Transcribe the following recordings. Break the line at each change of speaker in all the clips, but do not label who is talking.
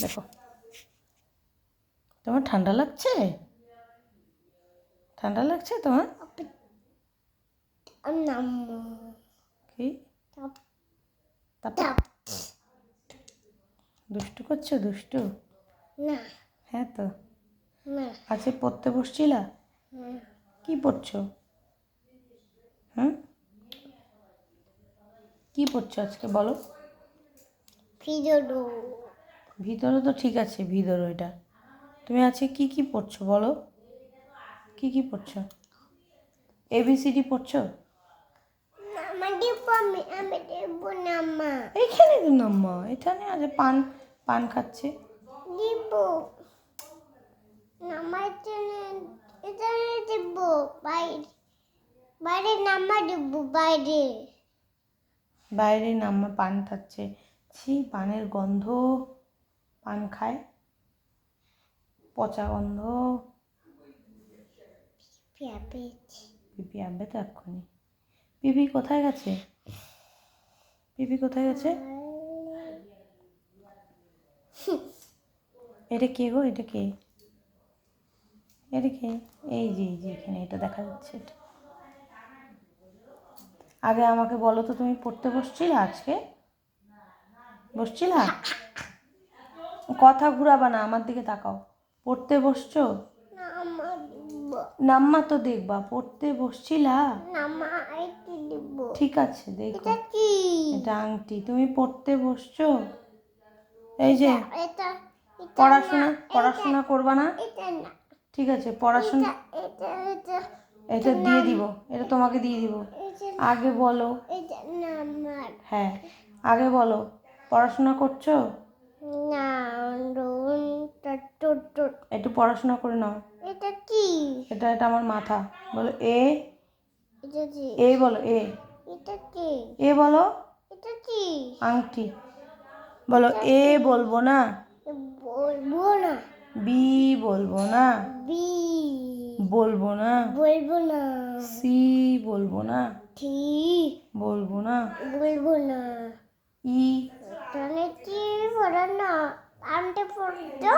দেখো। তোমার ঠান্ডা লাগছে? ঠান্ডা লাগছে তোমার? কি? দুষ্টু করছ দুষ্টু?
না।
হ্যাঁ তো। আজকে পড়তে বসছিলা। কি পড়ছো? হুম? কি পড়ছো আজকে বলো?
ফিরোডো
ভিতরে তো ঠিক আছে ভিতরে ওইটা তুমি আছে কি কি পড়ছো বলো? কি কি পড়ছো? এবিসিডি পড়ছো?
নাম্মা
এইখানে তো নাম্মা এখানে আজ পান পান খাচ্ছে।
দিব নাম্বার জন্য এখানে দিব বাইরে। বাইরে নাম্বার দিব বাইরে।
বাইরে নাম্মা পান খাচ্ছে। ছি পানের গন্ধ পান খায় পচা গন্ধ। পিপি আনবে তো এক্ষুনি। পিপি কোথায় গেছে? পিপি কোথায় গেছে? এটা কে গো? এটা কে? এটা কে? এই যে এই যে এখানে এটা দেখা যাচ্ছে। এটা আগে আমাকে বলো তো তুমি পড়তে বসছিলে আজকে? বসছিলা? কথা ঘুরাবা না, আমার দিকে তাকাও। পড়তে বসছো?
নাম্মা
তো দেখবা, পড়তে বসছিলা? ঠিক আছে, দেখো। আংটি, তুমি পড়তে বসছো? এই যে, পড়াশোনা পড়াশোনা করবা না? ঠিক আছে, পড়াশোনা
এটা
দিয়ে দিব, এটা তোমাকে দিয়ে দিব। আগে বলো। হ্যাঁ আগে বলো। পড়াশোনা করছ?
না
একটু পড়াশোনা করে নাও।
এটা কি?
এটা এটা আমার মাথা। বলো এ।
এটা কি
এ বলো এ।
এটা কি?
এ বলো।
এটা কি?
আংটি। বলো এ বলব না।
বলব না।
বি বলব না।
বি।
বলব না।
বলব না।
সি বলব না।
টি
বলব না।
বলব না।
ই
তাহলে কি পড়া না আমটা পড়তো?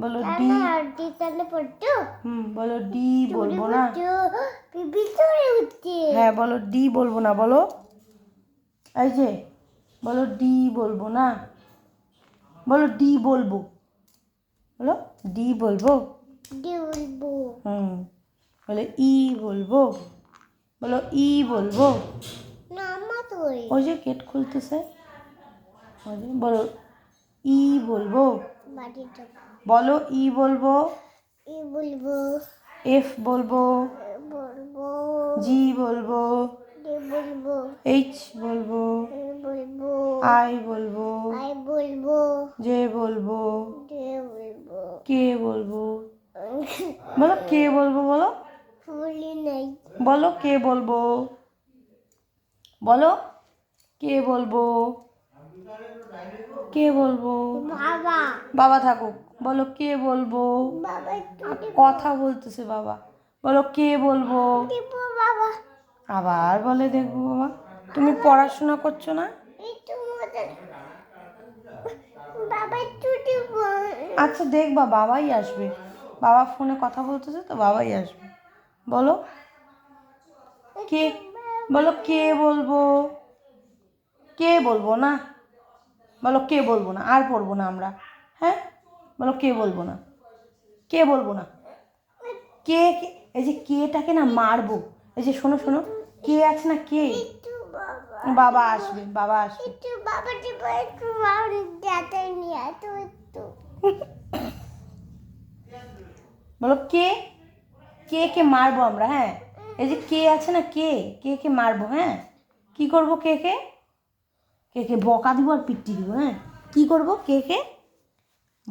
বলো ডি।
তাহলে আরটি তাহলে পড়তো?
হুম বলো ডি বলব না।
করে উঠছে।
হ্যাঁ বলো ডি বলব না বলো। এই যে বলো ডি বলব না। বলো ডি বলব। বলো ডি বলব।
ডি বলব।
হুম বলে ই বলব। বলো ই বলব।
না আমার তোর
ওই যে গেট খুলতেছে। বলো ই বলব? বলো ই বলব?
ই বলব।
এফ বলব?
বলব।
জি বলব?
বলব।
এইচ বলব?
বলব।
আই বলব?
আই বলব।
জে বলব?
ডি বলব।
কে বলব? বলো কে বলব বলো?
ফুলি নাই।
বলো কে বলব? বলো কে বলব? কে বলব?
বাবা।
বাবা থাকুক। বলো কে বলব? কথা বলতেছে বাবা। বলো কে বলব? আবার বলে দেখব বাবা। তুমি পড়াশোনা করছ না? আচ্ছা দেখবা বাবাই আসবে। বাবা ফোনে কথা বলতেছে তো বাবাই আসবে। বলো। কে? বলো কে বলব? কে বলব না? বলো কে বলব না? আর পড়ব না আমরা? হ্যাঁ? বলো কে বলব না? কে বলব না? কে কে? এই যে কেটাকে না মারবো। এই যে শোনো শোনো। কে আছে না কে?
বাবা।
আসবে বাবা আসবে। বলো কে? কে কে মারবো আমরা হ্যাঁ? এই যে কে আছে না কে? কে কে মারবো হ্যাঁ? কি করব কে কে? কে কে বকা দিব আর পিটি দিব হ্যাঁ? কি করব? কে কে?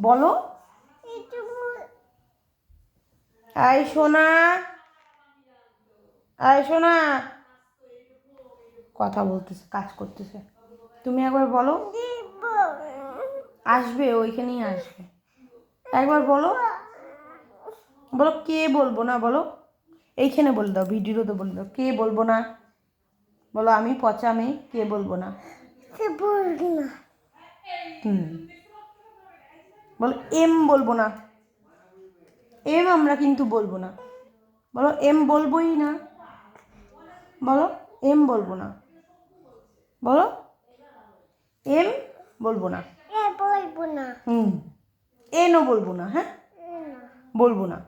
বলো। আয় সোনা। আয় সোনা। কথা বলতেছে, কাজ করতেছে। তুমি একবার বলো। আসবে, ওইখানেই আসবে। একবার বলো। বলো, কে বলব না? বলো। এইখানে বলে দাও, ভিডিওতে বলে দাও। কে বলব না? বলো, আমি পচা মেয়ে, কে বলব না? হুম। বলো এম বলব না। এম আমরা কিন্তু বলব না। বলো এম বলবোই না। বলো এম বলব না। বলো এম বলব না।
বলব না।
হুম। এনও বলব না হ্যাঁ? বলব না।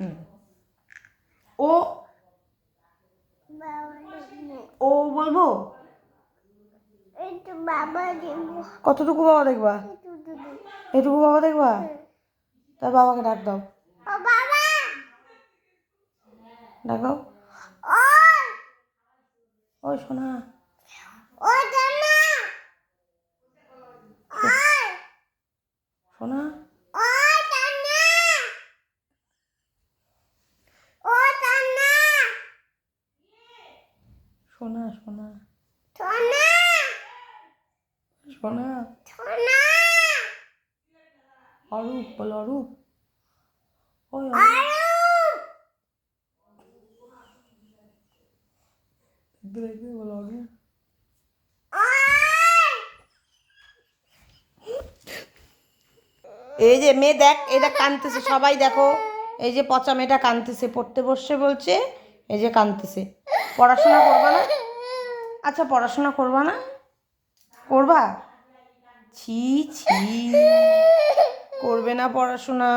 হুম। ও ও বলব? কতটুকু বাবা দেখবা? এটুকু বাবা দেখবা? তার বাবাকে ডাক দাও। ডাক।
ও ও
শোনা শোনা
সোনা। সোনা
অরূপ বল অরূপ। ওই বল অরূপ। এই যে মেয়ে দেখ এটা কানতেছে সবাই দেখো। এই যে পচা মেয়েটা কানতেছে পড়তে বসছে বলছে এই যে কানতেছে পড়াশোনা করবা না? আচ্ছা পড়াশোনা করবা না? করবা? ছি ছি। করবে না পড়াশোনা।